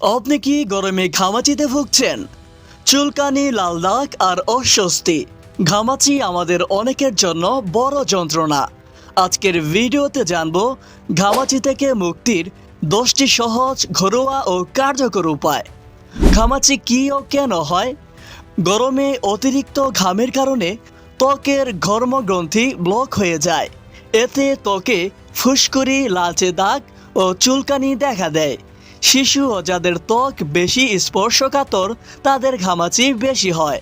আপনি কি গরমে ঘামাচিতে ভুগছেন? চুলকানি, লাল দাগ আর অস্বস্তি। ঘামাচি আমাদের অনেকের জন্য বড় যন্ত্রণা। আজকের ভিডিওতে জানব ঘামাচি থেকে মুক্তির দশটি সহজ, ঘরোয়া ও কার্যকর উপায়। ঘামাচি কী ও কেন হয়? গরমে অতিরিক্ত ঘামের কারণে ত্বকের ঘর্মগ্রন্থি ব্লক হয়ে যায়। এতে ত্বকে ফুসকুড়ি, লালচে দাগ ও চুলকানি দেখা দেয়। শিশু ও যাদের ত্বক বেশি স্পর্শকাতর, তাদের ঘামাচি বেশি হয়।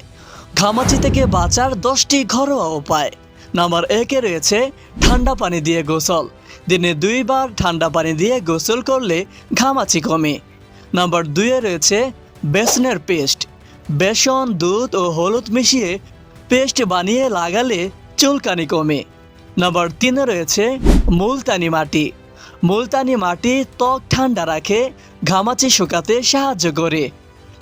ঘামাচি থেকে বাঁচার দশটি ঘরোয়া উপায়। নাম্বার একে রয়েছে, ঠান্ডা পানি দিয়ে গোসল। দিনে দুইবার ঠান্ডা পানি দিয়ে গোসল করলে ঘামাচি কমে। নাম্বার দুইয়ে রয়েছে, বেসনের পেস্ট। বেসন, দুধ ও হলুদ মিশিয়ে পেস্ট বানিয়ে লাগালে চুলকানি কমে। নাম্বার তিনে রয়েছে, মুলতানি মাটি। মুলতানি মাটি ত্বক ঠান্ডা রাখে ঘামাচি শুকাতে সাহায্য করে।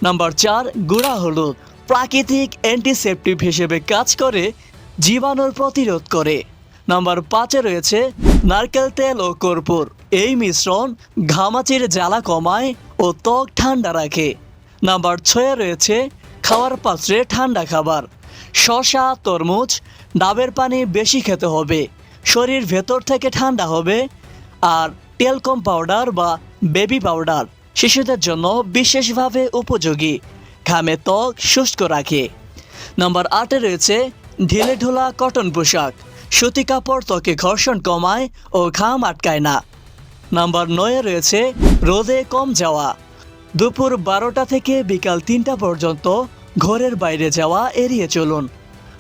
নাম্বার চার, গুঁড়া হলুদ। প্রাকৃতিক অ্যান্টিসেপটিভ হিসেবে কাজ করে, জীবাণুর প্রতিরোধ করে। নাম্বার পাঁচে রয়েছে, নারকেল তেল ও কর্পূর। এই মিশ্রণ ঘামাচির জ্বালা কমায় ও ত্বক ঠান্ডা রাখে। নাম্বার ছয়ে রয়েছে, খাওয়ার পাত্রে ঠান্ডা খাবার। শশা তরমুজ, ডাবের পানি বেশি খেতে হবে। শরীর ভেতর থেকে ঠান্ডা হবে। আর টেলকম পাউডার বা বেবি পাউডার শিশুদের জন্য বিশেষভাবে উপযোগী। ঘামে ত্বক শুষ্ক রাখে। নম্বর আটে রয়েছে ঢিলে ঢোলা কটন পোশাক। সুতি কাপড় ত্বকে ঘর্ষণ কমায় ও ঘাম আটকায় না। নাম্বার নয়ে রয়েছে রোদে কম যাওয়া। দুপুর বারোটা থেকে বিকাল তিনটা পর্যন্ত ঘরের বাইরে যাওয়া এড়িয়ে চলুন।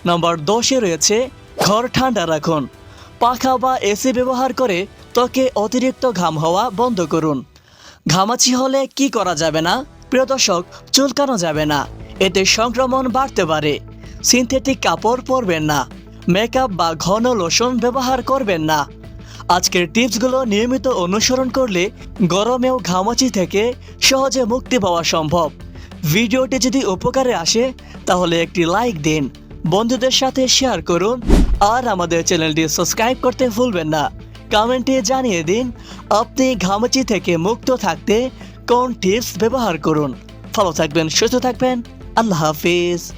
নাম্বার দশে রয়েছে ঘর ঠান্ডা রাখুন। পাখা বা এসি ব্যবহার করে ত্বকে অতিরিক্ত ঘাম হওয়া বন্ধ করুন। ঘামাচি হলে কি করা যাবে না? প্রিয় দর্শক, চুলকানো যাবে না। এতে সংক্রমণ বাড়তে পারে। সিনথেটিক কাপড় পরবেন না। মেকআপ বা ঘন লোশন ব্যবহার করবেন না। আজকের টিপসগুলো নিয়মিত অনুসরণ করলে গরমেও ঘামাচি থেকে সহজে মুক্তি পাওয়া সম্ভব। ভিডিওটি যদি উপকারে আসে, তাহলে একটি লাইক দিন। বন্ধুদের সাথে শেয়ার করুন। আর আমাদের চ্যানেলটি সাবস্ক্রাইব করতে ভুলবেন না। কমেন্টে জানিয়ে দিন, আপনি ঘামাচি থেকে মুক্ত থাকতে কোন টিপস ব্যবহার করুন। ভালো থাকবেন, সুস্থ থাকবেন। আল্লাহ হাফিজ।